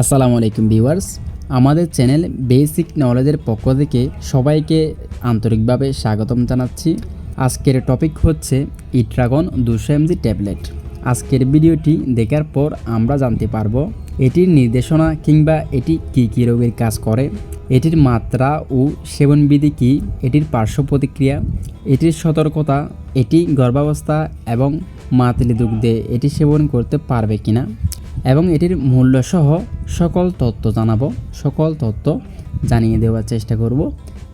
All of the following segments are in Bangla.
আসসালামু আলাইকুম ভিউয়ার্স। আমাদের চ্যানেল বেসিক নলেজের পক্ষ থেকে সবাইকে আন্তরিকভাবে স্বাগতম জানাচ্ছি। আজকের টপিক হচ্ছে ইট্রাগন দুশো এমজি ট্যাবলেট। আজকের ভিডিওটি দেখার পর আমরা জানতে পারব, এটির নির্দেশনা কিংবা এটি কী কী রোগের কাজ করে, এটির মাত্রা ও সেবনবিধি কী, এটির পার্শ্ব প্রতিক্রিয়া, এটির সতর্কতা, এটি গর্ভাবস্থা এবং মাতলি দুগ্ধে এটি সেবন করতে পারবে কিনা এবং এটির মূল্য সহ সকল তথ্য জানাব, সকল তথ্য জানিয়ে দেওয়ার চেষ্টা করব।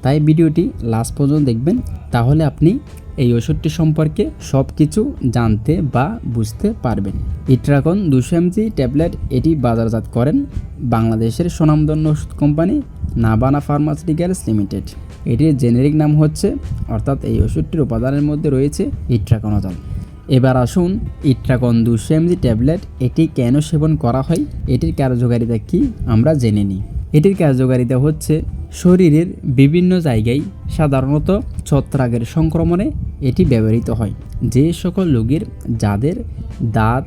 তাই ভিডিওটি লাস্ট পর্যন্ত দেখবেন, তাহলে আপনি এই ওষুধটি সম্পর্কে সব কিছু জানতে বা বুঝতে পারবেন। ইট্রাকন দুশো এমজি ট্যাবলেট এটি বাজারজাত করেন বাংলাদেশের সুনামধন্য ওষুধ কোম্পানি নাবানা ফার্মাসিউটিক্যালস লিমিটেড। এটির জেনেরিক নাম হচ্ছে, অর্থাৎ এই ওষুধটির উপাদানের মধ্যে রয়েছে ইট্রাকনজল এবার আসুন ইট্রাকন দুশো এমজি ট্যাবলেট এটি কেন সেবন করা হয়? এটির কার্যকারিতা কি আমরা জেনে নিই। এটির কার্যকারিতা হচ্ছে, শরীরের বিভিন্ন জায়গায় সাধারণত ছত্রাকের সংক্রমণে এটি ব্যবহৃত হয়। যে সকল রোগীর যাদের দাঁত,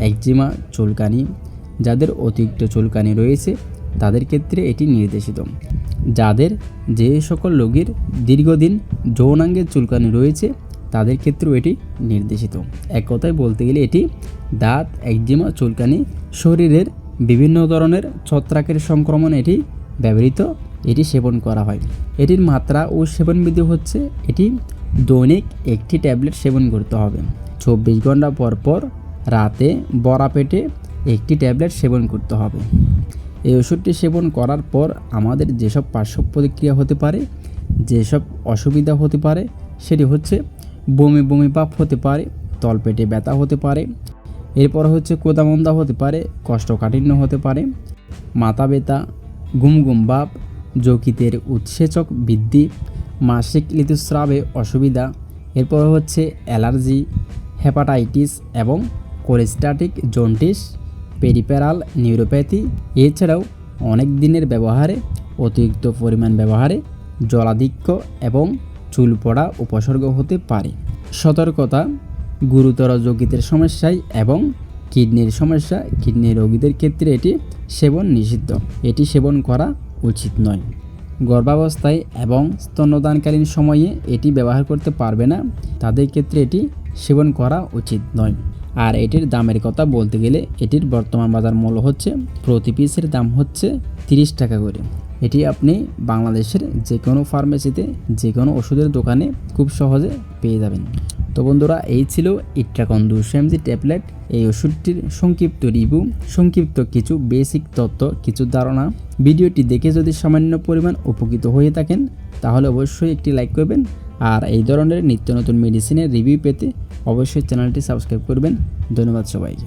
একজিমা, চুলকানি, যাদের অতিরিক্ত চুলকানি রয়েছে, তাদের ক্ষেত্রে এটি নির্দেশিত। যাদের যে সকল রোগীর দীর্ঘদিন যৌনাঙ্গের চুলকানি রয়েছে তাদের ক্ষেত্রেও এটি নির্দেশিত। এক কথায় বলতে গেলে এটি দাঁত, একজিমা, চুলকানি, শরীরের বিভিন্ন ধরনের ছত্রাকের সংক্রমণ এটি ব্যবহৃত, এটি সেবন করা হয়। এটির মাত্রা ও সেবনবিধি হচ্ছে এটি দৈনিক একটি ট্যাবলেট সেবন করতে হবে। চব্বিশ ঘণ্টা পর পর রাতে বড়া পেটে একটি ট্যাবলেট সেবন করতে হবে। এই ওষুধটি সেবন করার পর আমাদের যেসব পার্শ্ব প্রতিক্রিয়া হতে পারে, যেসব অসুবিধা হতে পারে, সেটি হচ্ছে বমি বমি পাপ হতে পারে, তলপেটে ব্যথা হতে পারে, এরপর হচ্ছে কোদামন্দা হতে পারে, কষ্টকাঠিন্য হতে পারে, মাথা ব্যথা, ঘুম ভাব, যকৃতের উৎসেচক বৃদ্ধি, মাসিক ঋতুস্রাবে অসুবিধা, এরপর হচ্ছে অ্যালার্জি, হেপাটাইটিস এবং কোলেস্টাটিক জন্টিস পেরিপেরাল নিউরোপ্যাথি, এছাড়াও অনেক দিনের ব্যবহারে, অতিরিক্ত পরিমাণ ব্যবহারে, জলাধিক্য এবং চুল পড়া উপসর্গ হতে পারে। সতর্কতা, গুরুতর যকৃতের সমস্যায় এবং কিডনির সমস্যা, কিডনি রোগীদের ক্ষেত্রে এটি সেবন নিষিদ্ধ। এটি সেবন করা উচিত নয়। গর্ভাবস্থায় এবং স্তন্যদানকালীন সময়ে এটি ব্যবহার করতে পারবে না। তাদের ক্ষেত্রে এটি সেবন করা উচিত নয়। আর এটির দামের কথা বলতে গেলে এটির বর্তমান বাজার মূল্য হচ্ছে, প্রতি পিসের দাম হচ্ছে তিরিশ টাকা করে। এটি আপনি বাংলাদেশের যে কোনো ফার্মেসিতে যে কোনো ওষুধের দোকানে খুব সহজে পেয়ে যাবেন। তো বন্ধুরা, এই ছিল ইট্রাকন দুশো এমজি ট্যাবলেট এই ওষুধটির সংক্ষিপ্ত রিভিউ সংক্ষিপ্ত কিছু বেসিক তথ্য, কিছু ধারণা। ভিডিওটি দেখে যদি সামান্য পরিমাণ উপকৃত হয়ে থাকেন, তাহলে অবশ্যই একটি লাইক করবেন। আর এই ধরনের নিত্য নতুন মেডিসিনের রিভিউ পেতে অবশ্যই চ্যানেলটি সাবস্ক্রাইব করবেন। ধন্যবাদ সবাইকে।